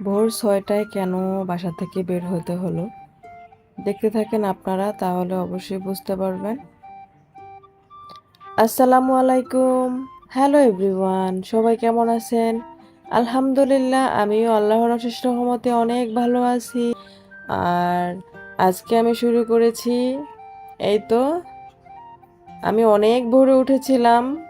ভোর ছয়টায় কেন বাসা থেকে বের হতে হলো? দেখতে থাকেন আপনারা, তাহলে অবশ্যই বুঝতে পারবেন। আসসালামু আলাইকুম। হ্যালো এভরিওয়ান, সবাই কেমন আছেন? আলহামদুলিল্লাহ, আমিও আল্লাহর অশেষ রহমতে অনেক ভালো আছি। আর আজকে আমি শুরু করেছি, এই তো, আমি অনেক ভোরে উঠেছিলাম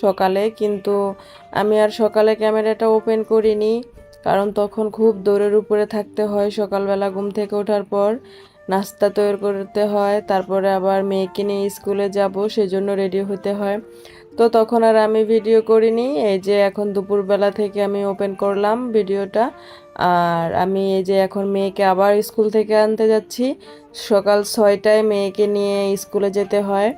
সকালে, কিন্তু আমি আর সকালে ক্যামেরাটা ওপেন করিনি। কারণ তখন খুব দৌড়ের উপরে থাকতে হয়, সকালবেলা ঘুম থেকে ওঠার পর নাস্তা তৈরি করতে হয়, তারপরে আবার মেয়েকে নিয়ে স্কুলে যাব, সেজন্য রেডি হতে হয়। তো তখন আর আমি ভিডিও করিনি, এই যে এখন দুপুরবেলা থেকে আমি ওপেন করলাম ভিডিওটা, আর আমি এই যে এখন মেয়েকে আবার স্কুল থেকে আনতে যাচ্ছি, সকাল ছয়টায় মেয়েকে নিয়ে স্কুলে যেতে হয়।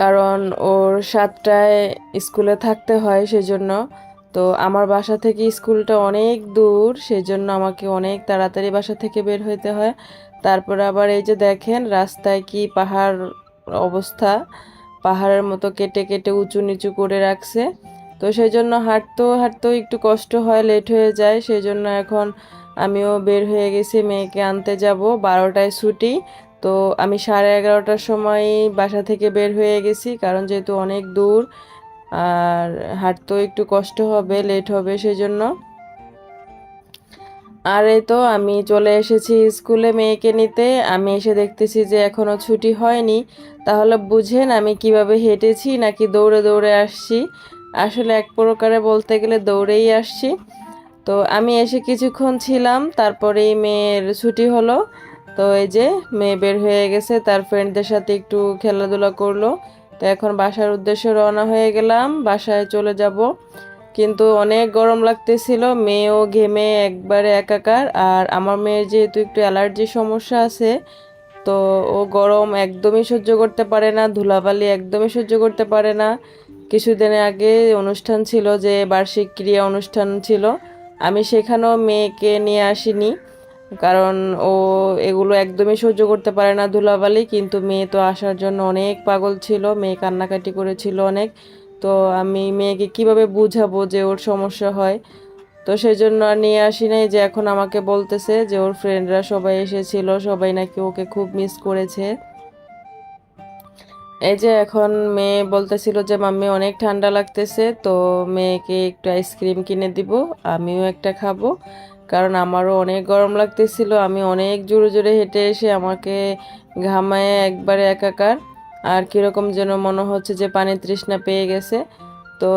কারণ ওর সাতটায় স্কুলে থাকতে হয়, সেজন্য তো আমার বাসা থেকে স্কুলটা অনেক দূর, সেজন্য আমাকে অনেক তাড়াতাড়ি বাসা থেকে বের হইতে হয়। তারপর আবার এই যে দেখেন, রাস্তায় কি পাহাড় অবস্থা, পাহাড়ের মতো কেটে কেটে উঁচু নিচু করে রাখছে। তো সেই জন্য হাঁটতেও হাঁটতেও একটু কষ্ট হয় লেট হয়ে যায়। সেই জন্য এখন আমিও বের হয়ে গেছি, মেয়েকে আনতে যাব। বারোটায় ছুটি। তো আমি সাড়ে এগারোটার সময় বাসা থেকে বের হয়ে গেছি, কারণ যেহেতু অনেক দূর আর হাঁটতেও একটু কষ্ট হবে লেট হবে সেই জন্য আর এই তো আমি চলে এসেছি স্কুলে মেয়েকে নিতে। আমি এসে দেখতেছি যে এখনও ছুটি হয়নি। তাহলে বুঝেন আমি কীভাবে হেঁটেছি নাকি দৌড়ে দৌড়ে আসছি। আসলে এক প্রকারে বলতে গেলে দৌড়েই আসছি। তো আমি এসে কিছুক্ষণ ছিলাম, তারপরেই মেয়ের ছুটি হলো। তো এই যে মেয়ে বের হয়ে গেছে, তার ফ্রেন্ডদের সাথে একটু খেলাধুলা করল। তো এখন বাসার উদ্দেশ্যে রওনা হয়ে গেলাম, বাসায় চলে যাব। কিন্তু অনেক গরম লাগতেছিল, মেয়েও ঘেমে একবারে একাকার। আর আমার মেয়ের যেহেতু একটু অ্যালার্জির সমস্যা আছে, তো ও গরম একদমই সহ্য করতে পারে না, ধুলাবালি একদমই সহ্য করতে পারে না। কিছুদিন আগে অনুষ্ঠান ছিল যে বার্ষিক ক্রিয়া অনুষ্ঠান ছিল, আমি সেখানেও মেয়েকে নিয়ে আসিনি। কারণ ও এগুলো একদমই সহ্য করতে পারে না ধুলাবালি, কিন্তু মেয়ে তো আসার জন্য অনেক পাগল ছিল, মেয়ে কান্নাকাটি করেছিল অনেক। তো আমি মেয়েকে কীভাবে বুঝাবো যে ওর সমস্যা হয়? তো সেই জন্য আর নিয়ে আসি নাই যে এখন আমাকে বলতেছে যে ওর ফ্রেন্ডরা সবাই এসেছিল, সবাই নাকি ওকে খুব মিস করেছে। এই যে এখন মেয়ে বলতেছিল যে, মাম্মি, অনেক ঠান্ডা লাগতেছে, তো মেয়েকে একটু আইসক্রিম কিনে দিব, আমিও একটা খাব। কারণ আমারও অনেক গরম লাগতেছিল। আমি অনেক জোরে জোরে হেঁটে এসে আমাকে ঘামায় একবারে একাকার। আর কীরকম যেন মনে হচ্ছে যে পানি তৃষ্ণা পেয়ে গেছে। তো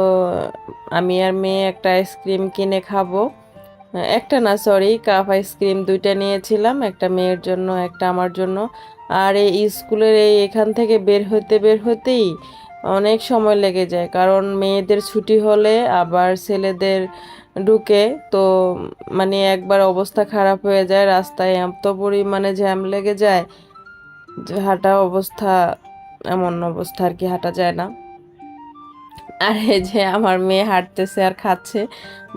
আমি আর মেয়ে একটা আইসক্রিম কিনে খাব। একটা না সরি কাপ আইসক্রিম দুইটা নিয়েছিলাম, একটা মেয়ের জন্য, একটা আমার জন্য। আর এই স্কুলের এই এখান থেকে বের হতে বের হতেই অনেক সময় লেগে যায়। কারণ মেয়েদের ছুটি হলে আবার ছেলেদের ঢুকে, তো মানে একবার অবস্থা খারাপ হয়ে যায়, রাস্তায় এত পরিমাণে জ্যাম লেগে যায় হাঁটা অবস্থা, এমন অবস্থা আর কি, হাঁটা যায় না। আর এই যে আমার মেয়ে হাঁটতেছে আর খাচ্ছে,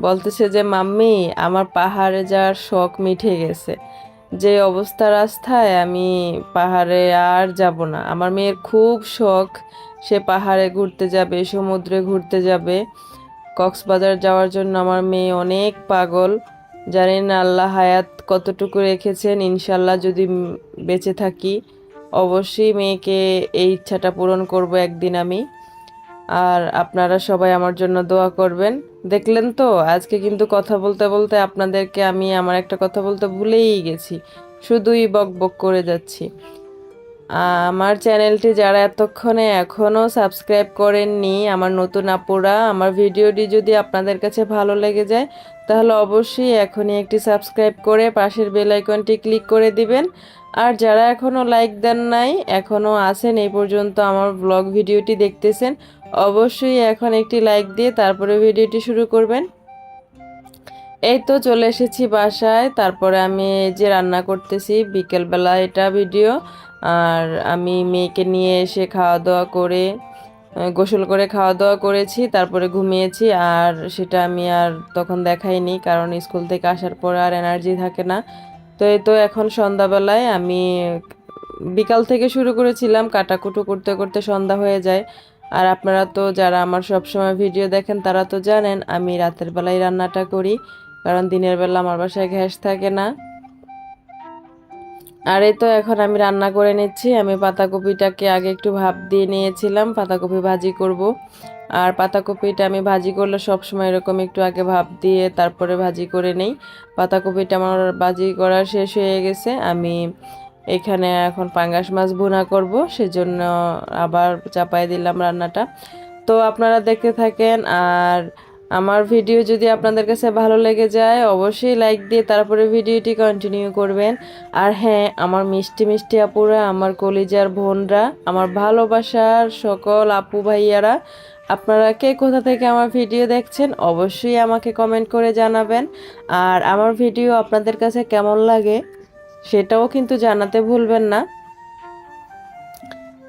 বলতেছে যে, মাম্মি, আমার পাহাড়ে যাওয়ার শখ মিঠে গেছে। যে অবস্থা রাস্তায়, আমি পাহাড়ে আর যাব না। আমার মেয়ের খুব শখ, সে পাহাড়ে ঘুরতে যাবে, সমুদ্রে ঘুরতে যাবে। কক্সবাজার যাওয়ার জন্য আমার মেয়ে অনেক পাগল। জানি না আল্লাহ হায়াত কতটুকু রেখেছেন ইনশাল্লাহ যদি বেঁচে থাকি। অবশ্যই মেয়েকে এই ইচ্ছাটা পূরণ করব একদিন আমি। আর আপনারা সবাই আমার জন্য দোয়া করবেন। দেখলেন তো, আজকে কিন্তু কথা বলতে বলতে আপনাদেরকে আমি আমার একটা কথা বলতে ভুলেই গেছি। শুধুই বক বক করে যাচ্ছি। আমার চ্যানেলটি যারা এতক্ষণে এখনও সাবস্ক্রাইব করেননি, আমার নতুন আপুরা, আমার ভিডিওটি যদি আপনাদের কাছে ভালো লেগে যায়, তাহলে অবশ্যই এখনই একটি সাবস্ক্রাইব করে পাশের বেলাইকনটি ক্লিক করে দিবেন। আর যারা এখনও লাইক দেন নাই এখনও আছেন, এই পর্যন্ত আমার ব্লগ ভিডিওটি দেখতেছেন, অবশ্যই এখন একটি লাইক দিয়ে তারপরে ভিডিওটি শুরু করবেন। এই তো চলে এসেছি বাসায়, তারপরে আমি যে রান্না করতেছি, বিকেলবেলা এটা ভিডিও। আর আমি মেয়েকে নিয়ে এসে খাওয়া দাওয়া করে গোসল করে খাওয়া দাওয়া করেছি, তারপরে ঘুমিয়েছি, আর সেটা আমি আর তখন দেখাইনি, কারণ স্কুল থেকে আসার পর আর এনার্জি থাকে না। তো এই তো এখন সন্ধ্যাবেলায় আমি বিকাল থেকে শুরু করেছিলাম, কাটাকুটো করতে করতে সন্ধ্যা হয়ে যায়। আর আপনারা তো যারা আমার সবসময় ভিডিও দেখেন, তারা তো জানেন, আমি রাতের বেলায় রান্নাটা করি, কারণ দিনের বেলা আমার বাসায় গ্যাস থাকে না। আর এই তো এখন আমি রান্না করে নিচ্ছি। আমি পাতাকপিটাকে আগে একটু ভাপ দিয়ে নিয়েছিলাম, পাতাকপি ভাজি করব। আর পাতাকপিটা আমি ভাজি করলে সবসময় এরকম একটু আগে ভাপ দিয়ে তারপরে ভাজি করে নেই। পাতাকপিটা আমার ভাজি করা শেষ হয়ে গেছে। আমি এখানে এখন পাঙ্গাস মাছ ভুনা করব, সেজন্য আবার চাপাই দিলাম রান্নাটা। তো আপনারা দেখতে থাকেন, আর আমার ভিডিও যদি আপনাদের কাছে ভালো লেগে যায়, অবশ্যই লাইক দিয়ে তারপরে ভিডিওটি কন্টিনিউ করবেন। আর হ্যাঁ আমার মিষ্টি মিষ্টি আপুরা, আমার কলিজার বোনরা, আমার ভালোবাসার সকল আপু ভাইয়ারা, আপনারা কে কোথা থেকে আমার ভিডিও দেখছেন, অবশ্যই আমাকে কমেন্ট করে জানাবেন। আর আমার ভিডিও আপনাদের কাছে কেমন লাগে, সেটাও কিন্তু জানাতে ভুলবেন না।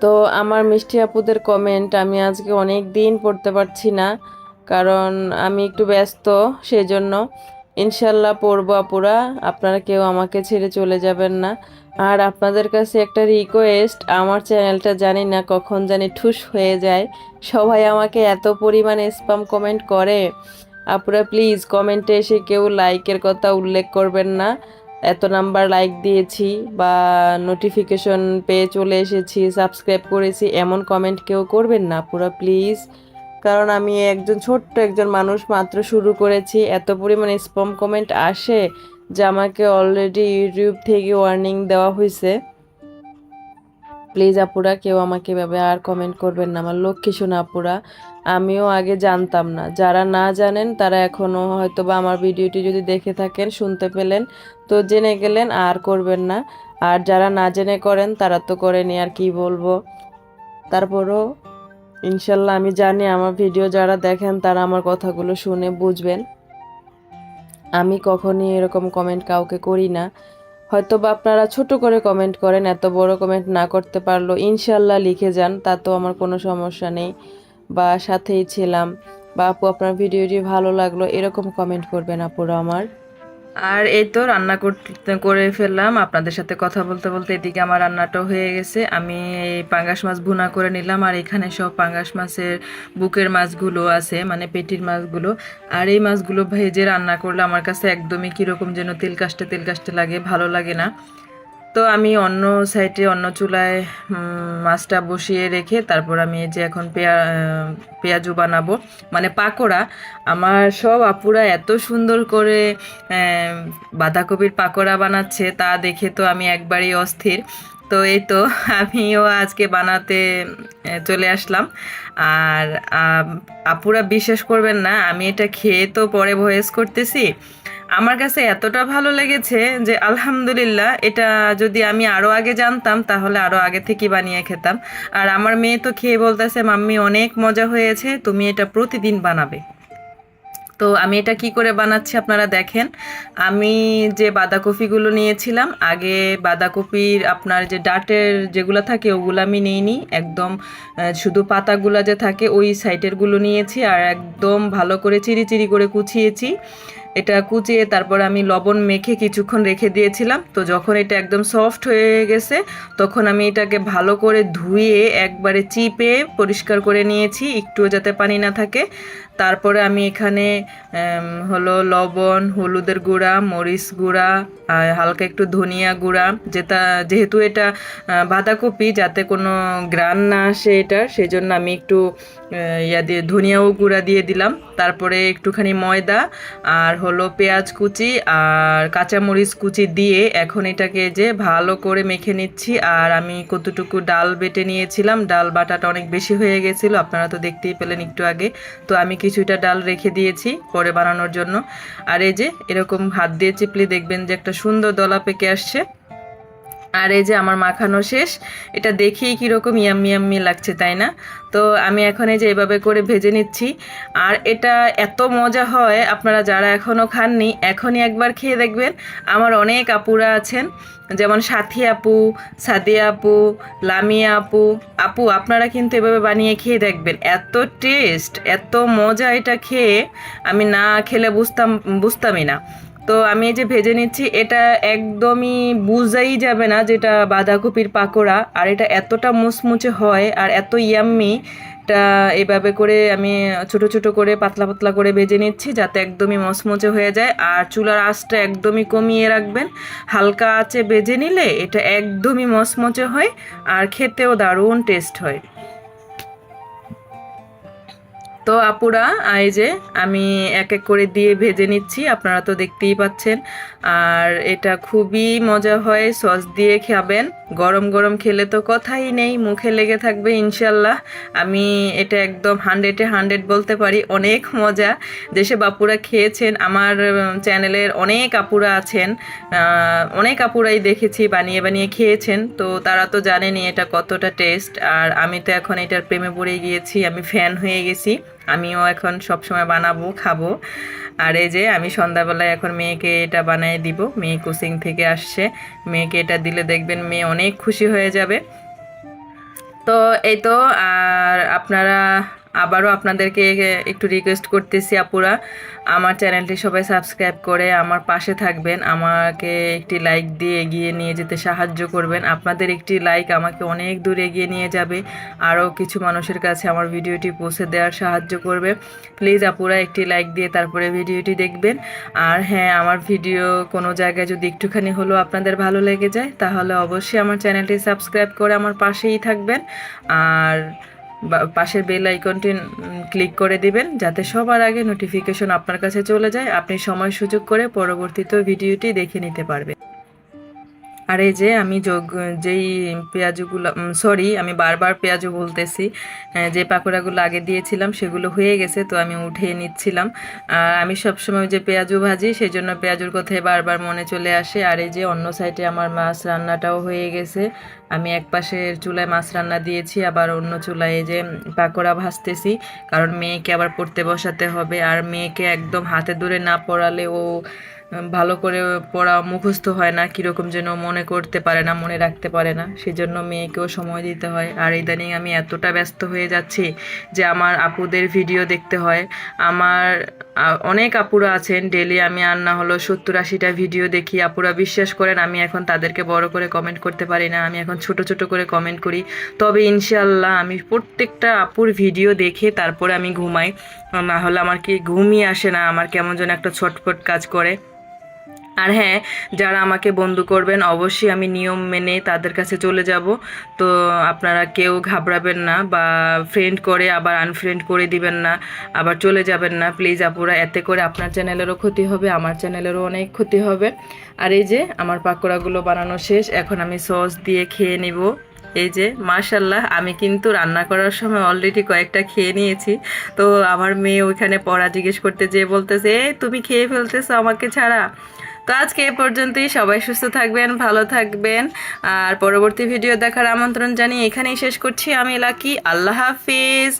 তো আমার মিষ্টি আপুদের কমেন্ট আমি আজকে অনেক দিন পড়তে পারছি না। কারণ আমি একটু ব্যস্ত, সেজন্য ইনশাল্লাহ পড়ব আপুরা। আপনারা কেউ আমাকে ছেড়ে চলে যাবেন না। আর আপনাদের কাছে একটা রিকোয়েস্ট আমার চ্যানেলটা জানি না কখন জানি ঠুস হয়ে যায়। সবাই আমাকে এত পরিমাণে স্পাম কমেন্ট করে। আপুরা প্লিজ কমেন্টে এসে কেউ লাইকের কথা উল্লেখ করবেন না। এত নাম্বার লাইক দিয়েছি বা নোটিফিকেশন পেয়ে চলে এসেছি সাবস্ক্রাইব করেছি, এমন কমেন্ট কেউ করবেন না পুরো প্লিজ কারণ আমি একজন ছোট্ট একজন মানুষ মাত্র শুরু করেছি। এত পরিমাণে স্পম কমেন্ট আসে যে আমাকে অলরেডি ইউটিউব থেকে ওয়ার্নিং দেওয়া হয়েছে। প্লিজ আপুরা, কেউ আমাকে এভাবে আর কমেন্ট করবেন না। আমার লক্ষ্মী শোনা আপুরা, আমিও আগে জানতাম না। যারা না জানেন, তারা এখনও হয়তো বা আমার ভিডিওটি যদি দেখে থাকেন, শুনতে পেলেন, তো জেনে গেলেন, আর করবেন না। আর যারা না জেনে করেন, তারা তো করেনি, আর কি বলব? তারপরও ইনশাল্লাহ আমি জানি আমার ভিডিও যারা দেখেন তারা আমার কথাগুলো শুনে বুঝবেন। আমি কখনই এরকম কমেন্ট কাউকে করি না। হয়তো বা আপনারা ছোট করে কমেন্ট করেন, এত বড় কমেন্ট না করতে পারল ইনশাল্লাহ লিখে যান, তা তো আমার কোনো সমস্যা নেই। বা সাথেই ছিলাম, বা আপু আপনার ভিডিওটি ভালো লাগল, এরকম কমেন্ট করবেন আপুরা আমার। আর এই তো রান্না করতে করে ফেললাম। আপনাদের সাথে কথা বলতে বলতে এদিকে আমার রান্নাটাও হয়ে গেছে। আমি এই পাঙ্গাস মাছ ভুনা করে নিলাম আর এখানে সব পাঙ্গাস মাছের বুকের মাছগুলো আছে মানে পেটির মাছগুলো। আর এই মাছগুলো ভেজে রান্না করলে আমার কাছে একদমই কীরকম যেন তেল কাস্টে তেল কাস্টে লাগে, ভালো লাগে না। তো আমি অন্য সাইডে অন্য চুলায় মাছটা বসিয়ে রেখে তারপর আমি এই যে এখন পেঁয়া পেঁয়াজু বানাবো। মানে পাকোড়া, আমার সব আপুরা এত সুন্দর করে বাঁধাকপির পাকোড়া বানাচ্ছে, তা দেখে তো আমি একবারই অস্থির। তো এই তো আমিও আজকে বানাতে চলে আসলাম। আর আপুরা বিশ্বাস করবেন না, আমি এটা খেয়ে তো পরে ভয়েস করতেছি। আমার কাছে এতটা ভালো লেগেছে যে আলহামদুলিল্লাহ এটা যদি আমি আরও আগে জানতাম, তাহলে আরও আগে থেকে বানিয়ে খেতাম। আর আমার মেয়ে তো খেয়ে বলতেছে, মাম্মি, অনেক মজা হয়েছে, তুমি এটা প্রতিদিন বানাবে। তো আমি এটা কি করে বানাচ্ছি আপনারা দেখেন। আমি যে বাঁধাকপিগুলো নিয়েছিলাম, আগে বাঁধাকপির আপনার যে ডাটের যেগুলো থাকে, ওগুলো আমি নিইনি। একদম শুধু পাতাগুলো যে থাকে, ওই সাইডেরগুলো নিয়েছি, আর একদম ভালো করে চিরি চিরি করে কুচিয়েছি। এটা কুচিয়ে তারপর আমি লবণ মেখে কিছুক্ষণ রেখে দিয়েছিলাম। তো যখন এটা একদম সফট হয়ে গেছে, তখন আমি এটাকে ভালো করে ধুয়ে একবারে চিপে পরিষ্কার করে নিয়েছি, একটুও যাতে পানি না থাকে। তারপরে আমি এখানে হলো লবণ, হলুদের গুঁড়া, মরিচ গুঁড়া হালকা একটু ধনিয়া গুঁড়া, যেটা, যেহেতু এটা বাঁধাকপি, যাতে কোনো গ্রান না আসে এটার সেই জন্য আমি একটু ইয়া দিয়ে ধনিয়াও গুঁড়া দিয়ে দিলাম। তারপরে একটুখানি ময়দা আর হলো পেঁয়াজ কুচি আর কাঁচামরিচ কুচি দিয়ে এখন এটাকে যে ভালো করে মেখে নিচ্ছি। আর আমি কতটুকু ডাল বেটে নিয়েছিলাম, ডাল বাটাটা অনেক বেশি হয়ে গেছিল, আপনারা তো দেখতেই পেলেন একটু আগে। তো আমি কিছুটা ডাল রেখে দিয়েছি পরে বানানোর জন্য। আর এই যে এরকম হাত দিয়ে চিপলে দেখবেন যে একটা সুন্দর দলা পেকে আসছে। আর এই যে আমার মাখানো শেষ, এটা দেখেই কীরকম ইয়াম্মি ইয়াম্মি লাগছে, তাই না? তো আমি এখন এই যে এভাবে করে ভেজে নিচ্ছি। আর এটা এত মজা হয়, আপনারা যারা এখনও খাননি, এখনই একবার খেয়ে দেখবেন। আমার অনেক আপুরা আছেন, যেমন সাথী আপু সাদিয়া আপু লামিয়া আপু। আপু, আপনারা কিন্তু এভাবে বানিয়ে খেয়ে দেখবেন। এত টেস্ট, এত মজা এটা খেয়ে আমি না খেলে বুঝতাম, বুঝতামই না। তো আমি এই যে ভেজে নিচ্ছি, এটা একদমই বুঝাই যাবে না যেটা বাঁধাকপির পাকোড়া। আর এটা এতটা মুচমুচে হয় আর এত ইয়াম্মি, এটা এভাবে করে আমি ছোট ছোট করে, পাতলা পাতলা করে ভেজে নিচ্ছি যাতে একদমই মচমচে হয়ে যায়। আর চুলার আঁচটা একদমই কমিয়ে রাখবেন। হালকা আঁচে ভেজে নিলে এটা একদমই মচমচে হয় আর খেতেও দারুণ টেস্ট হয়। তো আপুরা, এই যে আমি এক এক করে দিয়ে ভেজে নিচ্ছি, আপনারা তো দেখতেই পাচ্ছেন। আর এটা খুবই মজা হয়, সস দিয়ে খাবেন। গরম গরম খেলে তো কথাই নেই, মুখে লেগে থাকবে ইনশাল্লাহ। আমি এটা একদম হান্ড্রেডে হান্ড্রেড বলতে পারি, অনেক মজা। দেশে বাপুরা খেয়েছেন, আমার চ্যানেলের অনেক আপুরা আছেন অনেক আপুরাই দেখেছি, বানিয়ে বানিয়ে খেয়েছেন। তো তারা তো জানেনি এটা কতটা টেস্ট আর আমি তো এখন এটার প্রেমে পড়ে গিয়েছি, আমি ফ্যান হয়ে গেছি। আমিও এখন সবসময় বানাবো, খাব। আর এই যে আমি সন্ধ্যাবেলায় এখন মেয়েকে এটা বানিয়ে দিব, মেয়ে কোচিং থেকে আসছে। মেয়েকে এটা দিলে দেখবেন মেয়ে অনেক খুশি হয়ে যাবে। তো এই তো, আর আপনারা আবারও আপনাদেরকে একটু রিকোয়েস্ট করতেছি আপুরা, আমার চ্যানেলটি সবাই সাবস্ক্রাইব করে আমার পাশে থাকবেন, আমাকে একটি লাইক দিয়ে এগিয়ে নিয়ে যেতে সাহায্য করবেন, আপনাদের একটি লাইক আমাকে অনেক দূর এগিয়ে নিয়ে যাবে, আরও কিছু মানুষের কাছে আমার ভিডিওটি পৌঁছে দেওয়ার সাহায্য করবে প্লিজ আপুরা একটি লাইক দিয়ে তারপরে ভিডিওটি দেখবেন, আর হ্যাঁ আমার ভিডিও কোনো জায়গায় যদি একটুখানি হলেও আপনাদের ভালো লেগে যায়, তাহলে অবশ্যই আমার চ্যানেলটি সাবস্ক্রাইব করে আমার পাশেই থাকবেন, আর পাশের বেল আইকনটি ক্লিক করে দিবেন, যাতে সবার আগে নোটিফিকেশন আপনার কাছে চলে যায়। আপনি সময় সুযোগ করে পরবর্তীতে ভিডিওটি দেখে নিতে পারবেন। আর এই যে আমি যেই পেঁয়াজগুলো সরি আমি বারবার পেঁয়াজও বলতেছি যে পাকোড়াগুলো আগে দিয়েছিলাম সেগুলো হয়ে গেছে, তো আমি উঠিয়ে নিচ্ছিলাম। আর আমি সবসময় যে পেঁয়াজু ভাজি সেই জন্য পেঁয়াজুর কথাই বারবার মনে চলে আসে। আর এই যে অন্য সাইডে আমার মাছ রান্নাটাও হয়ে গেছে। আমি এক পাশের চুলায় মাছ রান্না দিয়েছি, আবার অন্য চুলায় যে পাকোড়া ভাজতেছি, কারণ মেয়েকে আবার পড়তে বসাতে হবে। আর মেয়েকে একদম হাতে ধরে না পড়ালে ও ভালো করে পড়া মুখস্থ হয় না, কীরকম যেন মনে করতে পারে না, মনে রাখতে পারে না। সেজন্য মেয়েকেও সময় দিতে হয়। আর ইদানিং আমি এতটা ব্যস্ত হয়ে যাচ্ছি যে আমার আপুদের ভিডিও দেখতে হয়। আমার অনেক আপুরা আছেন। ডেলি আমি আর না হলো সত্তর আশিটা ভিডিও দেখি। আপুরা বিশ্বাস করেন, আমি এখন তাদেরকে বড় করে কমেন্ট করতে পারি না। আমি এখন ছোট ছোট করে কমেন্ট করি। তবে ইনশাল্লাহ আমি প্রত্যেকটা আপুর ভিডিও দেখে তারপরে আমি ঘুমাই। না হলে আমার কি ঘুমই আসে না। আমার কেমন যেন একটা ছটফট কাজ করে। আর হ্যাঁ যারা আমাকে বন্ধু করবেন অবশ্যই আমি নিয়ম মেনে তাদের কাছে চলে যাব। তো আপনারা কেউ ঘাবড়াবেন না বা ফ্রেন্ড করে আবার আনফ্রেন্ড করে দিবেন না আবার চলে যাবেন না। প্লিজ আপুরা এতে করে আপনার চ্যানেলেরও ক্ষতি হবে আমার চ্যানেলেরও অনেক ক্ষতি হবে। আর এই যে আমার পাকোড়াগুলো বানানো শেষ এখন আমি সস দিয়ে খেয়ে নিব। এই যে মাশাল্লাহ আমি কিন্তু রান্না করার সময় অলরেডি কয়েকটা খেয়ে নিয়েছি। তো আমার মেয়ে ওইখানে পড়া জিজ্ঞেস করতে যেয়ে বলতেছে "এ, তুমি খেয়ে ফেলতেছো আমাকে ছাড়া? তো আজকে এ পর্যন্তই। সবাই সুস্থ থাকবেন, ভালো থাকবেন। আর পরবর্তী ভিডিও দেখার আমন্ত্রণ জানিয়ে এখানেই শেষ করছি। আমি লাকি, আল্লাহ হাফিজ।